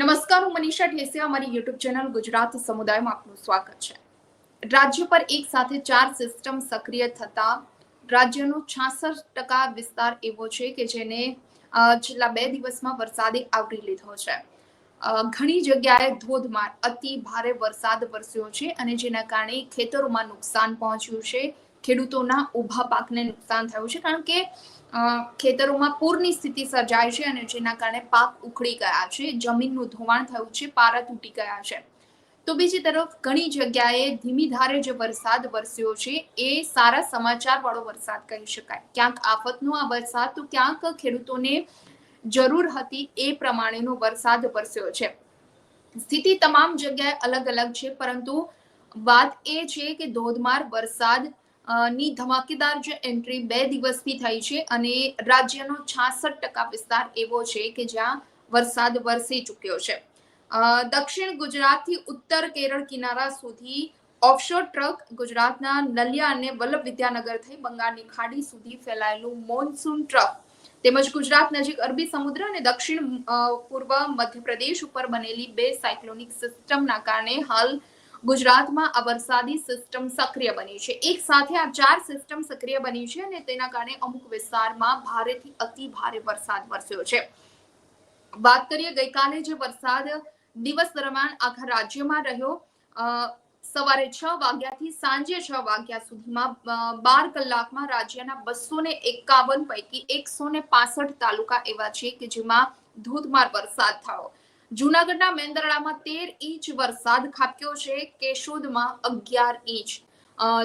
નમસ્કાર, હું મનીષા ઠેસિયા અમારી યુટ્યુબ ચેનલ ગુજરાત સમુદાયમાં આપનું સ્વાગત છે. રાજ્ય પર એક સાથે ચાર સિસ્ટમ સક્રિય થતા રાજ્યનો છાસઠ ટકા વિસ્તાર એવો છે કે જેને છેલ્લા બે દિવસમાં વરસાદે આવરી લીધો છે. ઘણી જગ્યાએ ધોધમાર, અતિ ભારે વરસાદ વરસ્યો છે અને જેના કારણે ખેતરોમાં નુકસાન પહોંચ્યું છે. ખેડૂતોના ઊભા પાકને નુકસાન થયું છે, કારણ કે ખેતરોમાં પૂરની સ્થિતિ સર્જાય છે અને જેના કારણે પાક ઉખડી ગયા છે, જમીનનું ધોવાણ થયું છે, પારા તૂટી ગયા છે. તો બીજી તરફ, ઘણી જગ્યાએ ધીમી ધારે જે વરસાદ વરસ્યો છે, એ સારા સમાચાર વાળો વરસાદ કહી શકાય. ક્યાંક આફતનો આ વરસાદ, તો ક્યાંક ખેડૂતોને જરૂર હતી એ પ્રમાણેનો વરસાદ વરસ્યો છે. સ્થિતિ તમામ જગ્યાએ અલગ અલગ છે, પરંતુ વાત એ છે કે ધોધમાર વરસાદ ની ધમાકેદાર જે એન્ટ્રી બે દિવસથી થઈ છે અને રાજ્યનો છાસઠ ટકા વિસ્તાર એવો છે કે જ્યાં વરસાદ વરસી ચૂક્યો છે. દક્ષિણ ગુજરાતથી ઉત્તર કેરળ કિનારા સુધી ઓફશોર ટ્રક ગુજરાતના નલિયા અને વલ્લભ વિદ્યાનગર થઈ બંગાળની ખાડી સુધી ફેલાયેલું મોનસૂન ટ્રક તેમજ ગુજરાત નજીક અરબી સમુદ્ર અને દક્ષિણ પૂર્વ મધ્યપ્રદેશ ઉપર બનેલી બે સાયક્લોનિક સિસ્ટમના કારણે હાલ ગુજરાતમાં આ વરસાદી સિસ્ટમ સક્રિય બની છે. એક સાથે આ ચાર સિસ્ટમ સક્રિય બની છે અને તેના કારણે અમુક વિસ્તારમાં ભારેથી અતિ ભારે વરસાદ વરસ્યો છે. વાત કરીએ ગઈકાલે જે વરસાદ દિવસ દરમિયાન આખા રાજ્યમાં રહ્યો સવારે છ વાગ્યાથી સાંજે છ વાગ્યા સુધીમાં બાર કલાકમાં રાજ્યના બસો ને એકાવન પૈકી એકસો ને પાસઠ તાલુકા એવા છે કે જેમાં ધોધમાર વરસાદ થયો. જુનાગઢના મેંદરડામાં તેર ઇંચ વરસાદ ખાબક્યો છે કેશોદમાં અગિયાર ઇંચ.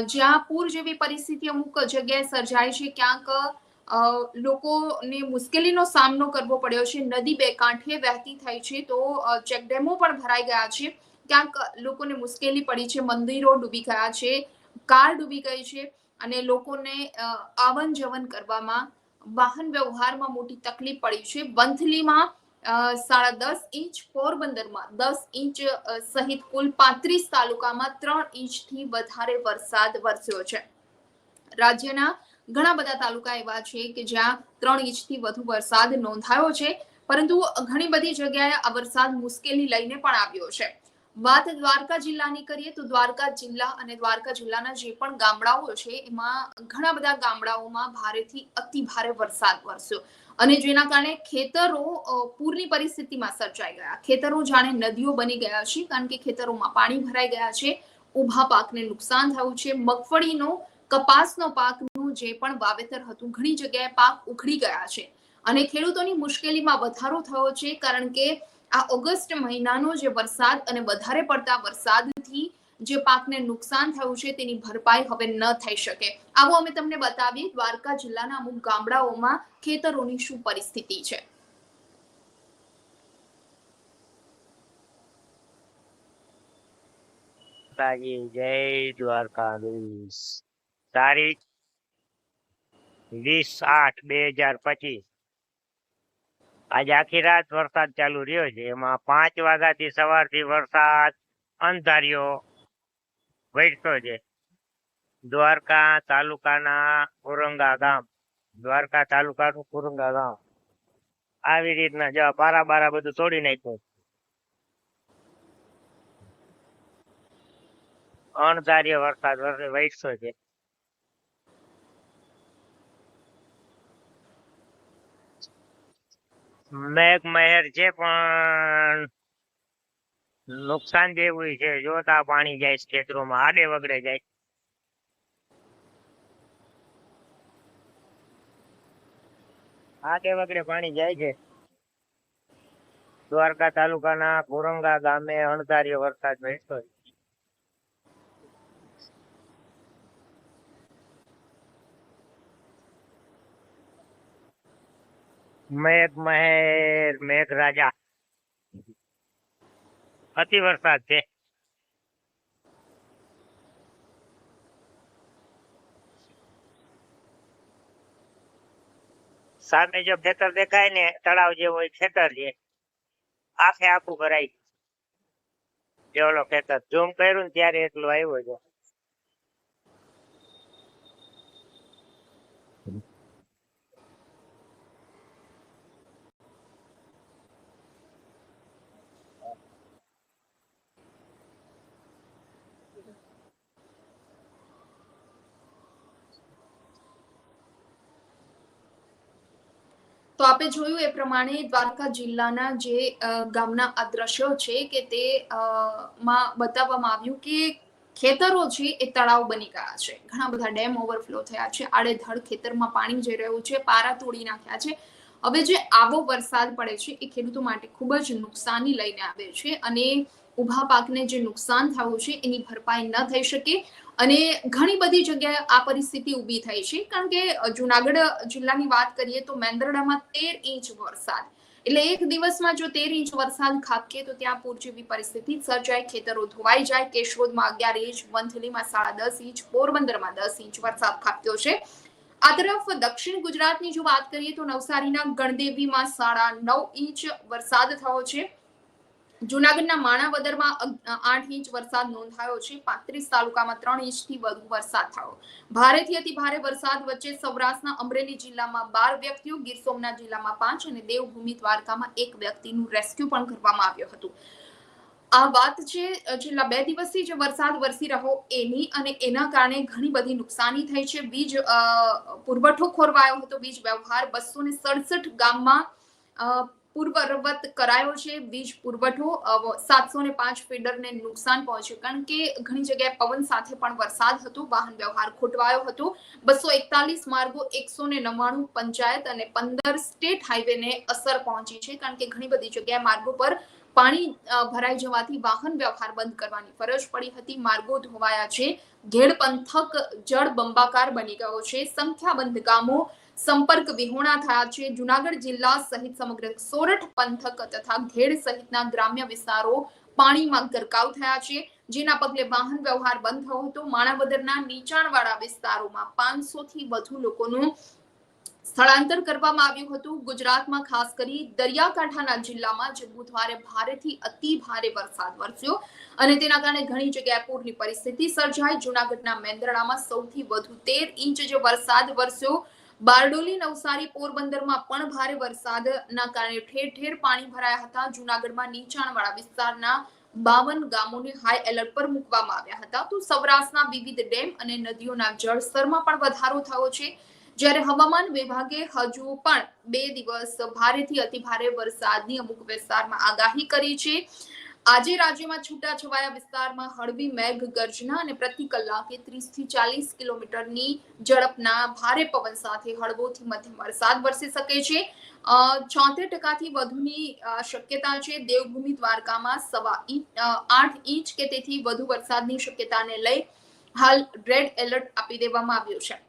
જ્યાં પૂર જેવી પરિસ્થિતિ અમુક જગ્યાએ સર્જાય છે ક્યાંક લોકોને મુશ્કેલીનો સામનો કરવો પડ્યો છે નદી બે કાંઠે વહેતી થઈ છે તો ચેકડેમો પણ ભરાઈ ગયા છે. ક્યાંક લોકોને મુશ્કેલી પડી છે મંદિરો ડૂબી ગયા છે કાર ડૂબી ગઈ છે અને લોકોને આવન જવન કરવામાં વાહન વ્યવહારમાં મોટી તકલીફ પડી છે. વંથલીમાં અ, સાડા દસ ઇંચ પોરબંદરમાં, દસ ઇંચ સહિત કુલ પાંત્રીસ તાલુકામાં ત્રણ ઇંચથી વધારે વરસાદ વરસ્યો છે. રાજ્યના ઘણા બધા તાલુકા એવા છે કે જ્યાં ત્રણ ઇંચથી વધુ વરસાદ નોંધાયો છે, પરંતુ ઘણી બધી જગ્યાએ આ વરસાદ મુશ્કેલી લઈને પણ આવ્યો છે. વાત દ્વારકા જિલ્લાની કરીએ તો દ્વારકા જિલ્લા અને દ્વારકા જિલ્લાના જે પણ ગામડાઓ છે, એમાં ઘણા બધા ગામડાઓમાં ભારેથી અતિ ભારે વરસાદ વરસ્યો. અને જેના કારણે ખેતરો પૂરની પરિસ્થિતિમાં સર્જાઈ ગયા. ખેતરો જાણે નદીઓ બની ગયા છે, કારણ કે ખેતરોમાં પાણી ભરાઈ ગયા છે, ઊભા પાકને નુકસાન થયું છે. મગફળીનો, કપાસનો પાકનું જે પણ વાવેતર હતું, ઘણી જગ્યાએ પાક ઉખડી ગયા છે. અને ખેડૂતોની મુશ્કેલીમાં વધારો થયો છે, કારણ કે આ ઓગસ્ટ મહિનાનો જે વરસાદ અને વધારે પડતા વરસાદથી જે પાકને નુકસાન થયું છે તેની ભરપાઈ હવે ન થઈ શકે. આવો અમે તમને બતાવીએ, દ્વારકા જિલ્લાના અમુક ગામડાઓમાં ખેતરોની શું પરિસ્થિતિ છે. જય વીસ આઠ બે હજાર પચીસ. આજે આખી રાત વરસાદ ચાલુ રહ્યો છે. એમાં પાંચ વાગ્યાથી સવારથી વરસાદ અંધાર્યો. વરસો છે. દ્વારકા તાલુકાના કુરંગા ગામ. દ્વારકા તાલુકાનું કુરંગા ગામ. આવી રીતના જો બારા બારા બધું તોડી નાખ્યું. અણધાર્ય વરસાદ વર્ષે વરસ્યો છે. મેઘ મહેર છે પણ નુકસાન જેવું છે. જોતા પાણી જાય ખેતરોમાં, આડે વગડે જાય. આડે વગડે પાણી જાય છે. દ્વારકા તાલુકાના કોરંગા ગામે અણધાર્ય વરસાદ વહેતો મેઘ મહેર મેઘ રાજા અતિ વરસાદ છે. સામે જો ખેતર દેખાય ને, તળાવ જેવું હોય ખેતર છે. આખે આખું કરાય જે ઓલો ખેતર ઝૂમ કર્યું ને ત્યારે એટલું આવ્યો છે તો આપે જોયું એ પ્રમાણે દ્વારકા જિલ્લાના જે ગામના આ છે કે તે માં બતાવવામાં આવ્યું કે ખેતરો છે એ તળાવ બની ગયા છે. ઘણા બધા ડેમ ઓવરફ્લો થયા છે, આડેધડ ખેતરમાં પાણી જઈ રહ્યું છે, પારા તોડી નાખ્યા છે. હવે જે આવો વરસાદ પડે છે એ ખેડૂતો માટે ખૂબ જ નુકસાની લઈને આવે છે અને ઊભા પાકને જે નુકસાન થયું છે એની ભરપાઈ ન થઈ શકે. અને ઘણી બધી જગ્યાએ આ પરિસ્થિતિ ઊભી થઈ છે. કારણ કે જુનાગઢ જિલ્લાની વાત કરીએ તો મેંદરડામાં તેર ઇંચ વરસાદ. એટલે એક દિવસમાં જો તેર ઇંચ વરસાદ ખાબકે, તો ત્યાં પૂર જેવી પરિસ્થિતિ સર્જાય, ખેતરો ધોવાઈ જાય, કેશોદમાં અગિયાર ઇંચ, વંથલીમાં સાડા દસ ઇંચ, પોરબંદરમાં દસ ઇંચ વરસાદ ખાબક્યો છે. આ તરફ દક્ષિણ ગુજરાતની જો વાત કરીએ તો નવસારીના ગણદેવીમાં સાડા નવ ઇંચ વરસાદ થયો છે. જુનાગઢના માણાવદરમાં આઠ ઇંચ વરસાદ નોંધાયો છે. પાંત્રીસ તાલુકામાં ત્રણ ઇંચથી વધુ વરસાદ થયો. ભારેથી અતિ ભારે વરસાદ વચ્ચે સૌરાષ્ટ્રના અમરેલી જિલ્લામાં બાર વ્યક્તિઓ, ગીર સોમનાથ જિલ્લામાં પાંચ અને દેવભૂમિ દ્વારકામાં એક વ્યક્તિનું રેસ્ક્યુ પણ કરવામાં આવ્યું હતું. આ વાત છે છેલ્લા બે દિવસથી જે વરસાદ વરસી રહ્યો એની અને એના કારણે ઘણી બધી નુકસાની થઈ છે. વીજ પુરવઠો ખોરવાયો હતો. વીજ વ્યવહાર બસો ને સડસઠ ગામમાં પૂર્વવત કરાયો છે. વીજ પુરવઠો સાતસો ને પાંચ ફીડરને નુકસાન પહોંચ્યું. કારણ કે ઘણી જગ્યાએ પવન સાથે પણ વરસાદ હતો. વાહન વ્યવહાર ખોટવાયો હતો. બસો એકતાલીસ માર્ગો, એકસો ને નવ્વાણું પંચાયત અને પંદર સ્ટેટ હાઈવેને અસર પહોંચી છે. કારણ કે ઘણી બધી જગ્યાએ માર્ગો પર પાણી ભરાઈ જવાથી વાહન વ્યવહાર બંધ કરવાની ફરજ પડી હતી. માર્ગો ધોવાયા છે. ઘેડ પંથક જળ બંબાકાર બની ગયો છે. સંખ્યાબંધ ગામો સંપર્ક વિહોણા થયા છે. જુનાગઢ જિલ્લા સહિત સમગ્ર સોરઠ પંથક તથા ઘેડ સહિતના ગ્રામ્ય વિસ્તારો પાણીમાં ગરકાવ થયા છે. જેના પગલે વાહન વ્યવહાર બંધ થયો હતો. માણાવદરના નીચાણવાળા વિસ્તારોમાં પાંચસો થી વધુ લોકોનું સ્થળાંતર કરવામાં આવ્યું હતું. ગુજરાતમાં ખાસ કરી દરિયાકાંઠાના જિલ્લામાં જે બુધવારે ભારેથી અતિ ભારે વરસાદ વરસ્યો અને તેના કારણે ઘણી જગ્યાએ પૂરની પરિસ્થિતિ સર્જાઈ. જુનાગઢના મેંદરડામાં સૌથી વધુ તેર ઇંચ જે વરસાદ વરસ્યો. બારડોલી નવસારી પોરબંદરમાં પણ ભારે વરસાદના કારણે ઠેર ઠેર પાણી ભરાયા હતા. જૂનાગઢમાં નીચાણવાળા વિસ્તારના બાવન ગામોને હાઈ એલર્ટ પર મૂકવામાં આવ્યા હતા. તો સૌરાષ્ટ્રના વિવિધ ડેમ અને નદીઓના જળસ્તરમાં પણ વધારો થયો છે. જ્યારે હવામાન વિભાગે હજુ પણ બે દિવસ ભારેથી અતિભારે વરસાદની અમુક વિસ્તારમાં આગાહી કરી છે. આજે રાજ્યમાં છૂટાછવાયા વિસ્તારમાં હળવી મેઘ ગર્જના અને પ્રતિ કલાકે ત્રીસથી ચાલીસ કિલોમીટરની ઝડપના ભારે પવન સાથે હળવોથી મધ્યમ વરસાદ વરસી શકે છે. ચોતેર ટકાથી વધુની શક્યતા છે. દેવભૂમિ દ્વારકામાં સવા ઇંચ આઠ ઇંચ કે તેથી વધુ વરસાદની શક્યતાને લઈ હાલ રેડ એલર્ટ આપી દેવામાં આવ્યું છે.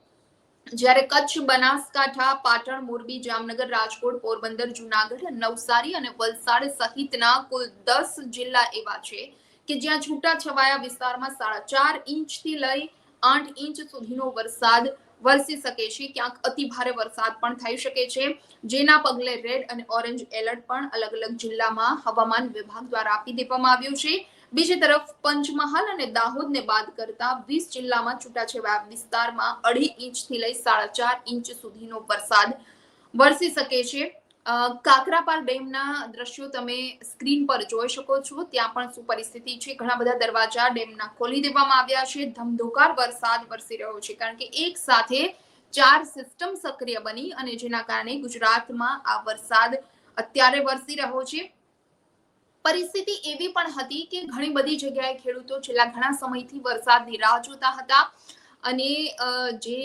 જ્યારે કચ્છ, બનાસકાંઠા, પાટણ, મોરબી, જામનગર, રાજકોટ, પોરબંદર, જુનાગઢ, નવસારી અને વલસાડ સહિતના કુલ દસ જિલ્લા એવા છે કે જ્યાં છૂટા છવાયા વિસ્તારમાં સાડા ચાર ઇંચથી લઈ આઠ ઇંચ સુધીનો વરસાદ વરસી શકે છે. ક્યાંક અતિ ભારે વરસાદ પણ થઈ શકે છે. જેના પગલે રેડ અને ઓરેન્જ એલર્ટ પણ અલગ અલગ જિલ્લામાં હવામાન વિભાગ દ્વારા આપી દેવામાં આવ્યું છે. બીજી તરફ પંચમહાલ અને દાહોદને બાદ કરતા વીસ જિલ્લામાં છૂટાછવાયા વિસ્તારમાં અઢી ઇંચથી લઈ સાડા ચાર ઇંચ સુધીનો વરસાદ વરસી શકે છે. કાકરાપાર ડેમના દ્રશ્યો તમે સ્ક્રીન પર જોઈ શકો છો. ત્યાં પણ શું પરિસ્થિતિ છે. ઘણા બધા દરવાજા ડેમના ખોલી દેવામાં આવ્યા છે. ધમધોકાર વરસાદ વરસી રહ્યો છે કારણ કે એક સાથે ચાર સિસ્ટમ સક્રિય બની અને જેના કારણે ગુજરાતમાં આ વરસાદ અત્યારે વરસી રહ્યો છે. પરિસ્થિતિ એવી પણ હતી કે ઘણી બધી જગ્યાએ ખેડૂતો છેલ્લા ઘણા સમયથી વરસાદની રાહ જોતા હતા અને જે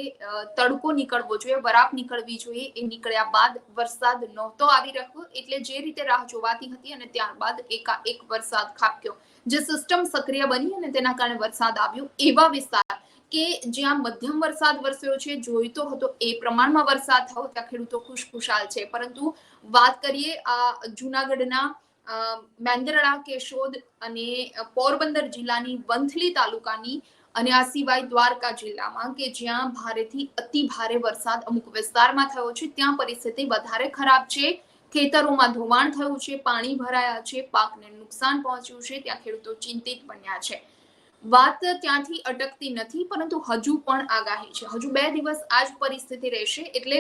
તડકો નીકળવો જોઈએ, વરાપ નીકળવી જોઈએ, એ નીકળ્યા બાદ વરસાદ નહોતો આવી રહ્યો. એટલે જે રીતે રાહ જોવાતી હતી અને ત્યારબાદ એકાએક વરસાદ ખાબક્યો. જે સિસ્ટમ સક્રિય બની અને તેના કારણે વરસાદ આવ્યો એવા વિસ્તાર કે જ્યાં મધ્યમ વરસાદ વરસ્યો છે, જોઈતો હતો એ પ્રમાણમાં વરસાદ થયો, ત્યાં ખેડૂતો ખુશખુશાલ છે. પરંતુ વાત કરીએ, આ જુનાગઢના મેંદરડા, કેશોદ અને પોરબંદર જિલ્લાની વંથલી તાલુકાની અને આ સિવાય દ્વારકા જિલ્લામાં કે જ્યાં ભારેથી અતિ ભારે વરસાદ અમુક વિસ્તારમાં થયો છે, ત્યાં પરિસ્થિતિ વધારે ખરાબ છે. ખેતરોમાં ધોવાણ થયું છે, પાણી ભરાયા છે, પાકને નુકસાન પહોંચ્યું છે, ત્યાં ખેડૂતો ચિંતિત બન્યા છે. વાત ત્યાંથી અટકતી નથી, પરંતુ હજુ પણ આગાહી છે. હજુ બે દિવસ આ જ પરિસ્થિતિ રહેશે, એટલે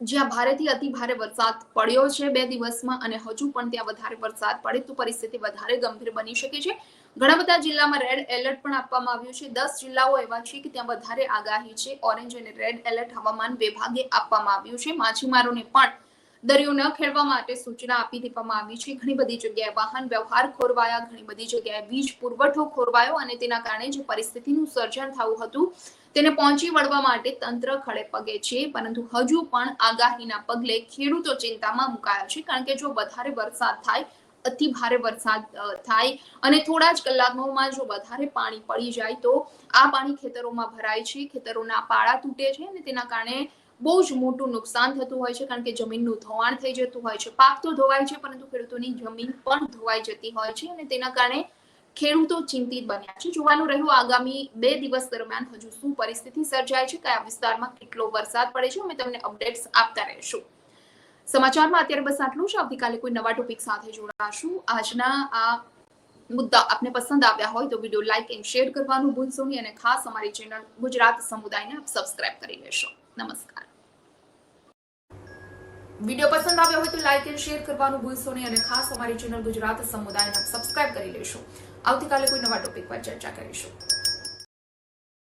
જ્યાં ભારેથી અતિ ભારે વરસાદ પડ્યો છે બે દિવસમાં અને હજુ પણ ત્યાં વધારે વરસાદ પડે તો પરિસ્થિતિ વધારે ગંભીર બની શકે છે. ઘણા બધા જિલ્લામાં રેડ એલર્ટ પણ આપવામાં આવ્યું છે. દસ જિલ્લાઓ એવા છે કે ત્યાં વધારે આગાહી છે. ઓરેન્જ અને રેડ એલર્ટ હવામાન વિભાગે આપવામાં આવ્યું છે. માછીમારોને પણ દરિયો ન ખેડવા માટે સૂચના આપી દેવામાં આવી છે. ઘણી બધી જગ્યાએ વાહન વ્યવહાર ખોરવાયા, ઘણી બધી જગ્યાએ વીજ પુરવઠો ખોરવાયો અને તેના કારણે જે પરિસ્થિતિનું સર્જન થયું હતું તેને પહોંચી વળવા માટે તંત્ર ખડે પગે છે, પરંતુ હજુ પણ આગાહીના પગલે ખેડૂતો ચિંતામાં મુકાયા છે, કારણ કે જો વધારે વરસાદ થાય, અતિ ભારે વરસાદ થાય અને થોડા જ કલાકોમાં જો વધારે પાણી પડી જાય તો આ પાણી ખેતરોમાં ભરાય છે, ખેતરોના પાળા તૂટે છે અને તેના કારણે બહુ જ મોટું નુકસાન થતું હોય છે, કારણ કે જમીનનું ધોવાણ થઈ જતું હોય છે, પાક તો ધોવાય છે, પરંતુ ખેડૂતોની જમીન પણ ધોવાઈ જતી હોય છે અને તેના કારણે ખેડૂતો ચિંતિત બન્યા છે. જોવાનું રહ્યું, આગામી બે દિવસ દરમિયાન હજુ શું પરિસ્થિતિ સર્જાય છે, કયા વિસ્તારમાં કેટલો વરસાદ પડે છે, અમે તમને અપડેટ્સ આપતા રહીશું. સમાચારમાં અત્યારે બસ આટલું જ. આવતીકાલે કોઈ નવા ટોપિક સાથે જોડાશું. આજના આ મુદ્દા આપને પસંદ આવ્યા હોય તો વીડિયો લાઇક એન્ડ શેર કરવાનું ભૂલશો નહીં અને ખાસ અમારી ચેનલ ગુજરાત સમુદાયને આપ સબસ્ક્રાઇબ કરી લેશો. નમસ્કાર. વીડિયો પસંદ આવ્યો હોય તો લાઇક એન્ડ શેર કરવાનું ભૂલશો નહીં અને ખાસ અમારી ચેનલ ગુજરાત સમુદાયને સબસ્ક્રાઇબ કરી લેશો. આવતીકાલે કોઈ નવા ટોપિક પર ચર્ચા કરીશું.